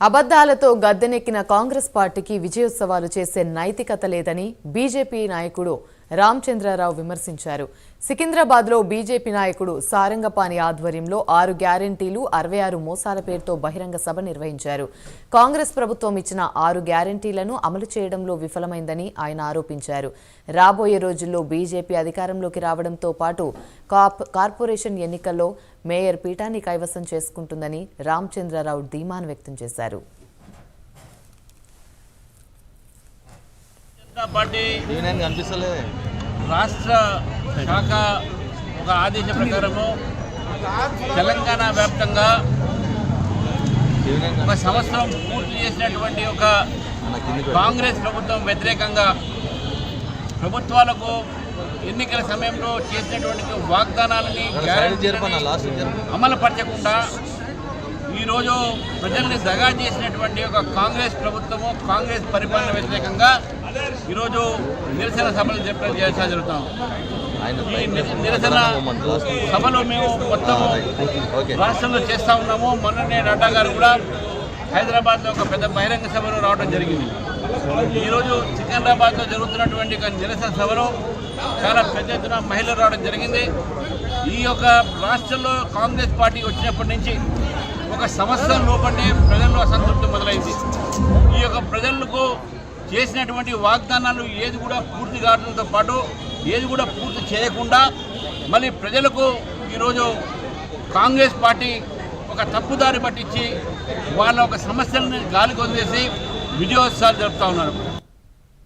అబద్ధాలతో గద్దెనెక్కిన కాంగ్రెస్ పార్టీకి విజయోత్సవాలు చేసే నైతికత లేదని బీజేపీ నాయకుడు రామచంద్రారావు విమర్శించారు. సికింద్రాబాద్లో బీజేపీ నాయకుడు సారంగపాణి ఆధ్వర్యంలో ఆరు గ్యారంటీలు అరవై ఆరు మోసాల పేరుతో బహిరంగ సభ నిర్వహించారు. కాంగ్రెస్ ప్రభుత్వం ఇచ్చిన ఆరు గ్యారంటీలను అమలు చేయడంలో విఫలమైందని ఆయన ఆరోపించారు. రాబోయే రోజుల్లో బీజేపీ అధికారంలోకి రావడంతో పాటు కాప్ కార్పొరేషన్ ఎన్నికల్లో మేయర్ పీఠాన్ని కైవసం చేసుకుంటుందని రామచంద్రారావు ధీమాను వ్యక్తం చేశారు. పార్టీ కనిపిస్తలేదే. రాష్ట్ర శాఖ ఒక ఆదేశం ప్రకారము తెలంగాణ వ్యాప్తంగా ఒక సంవత్సరం పూర్తి చేసినటువంటి ఒక కాంగ్రెస్ ప్రభుత్వం వ్యతిరేకంగా ప్రభుత్వాలకు ఎన్నికల సమయంలో చేసినటువంటి వాగ్దానాలని సైడ్ ఈరోజు ప్రజల్ని దగా చేసినటువంటి ఒక కాంగ్రెస్ ప్రభుత్వము కాంగ్రెస్ పరిపాలన వ్యతిరేకంగా ఈరోజు నిరసన సభలు చెప్పడం చేస్తా జరుగుతాం. ఈ నిరసన సభలు మేము మొత్తం రాష్ట్రంలో చేస్తూ ఉన్నాము మొన్ననే నడ్డా గారు కూడా హైదరాబాద్లో ఒక పెద్ద బహిరంగ సభలో రావడం జరిగింది. ఈరోజు సికింద్రాబాద్లో జరుగుతున్నటువంటి ఒక నిరసన సభలో చాలా పెద్ద ఎత్తున మహిళలు రావడం జరిగింది. ఈ యొక్క రాష్ట్రంలో కాంగ్రెస్ పార్టీ వచ్చినప్పటి నుంచి ఒక సంవత్సరం లోపలనే ప్రజల్లో అసంతృప్తి మొదలైంది. ఈ యొక్క ప్రజలకు చేసినటువంటి వాగ్దానాలు ఏది కూడా పూర్తి కావడంతో పాటు ఏది కూడా పూర్తి చేయకుండా మళ్ళీ ప్రజలకు ఈరోజు కాంగ్రెస్ పార్టీ ఒక తప్పుదారి పట్టించి వాళ్ళ ఒక సమస్యలను గాలికొందేసి వదిలేసి విజయోత్సవాలు జరుపుతూ ఉన్నారు.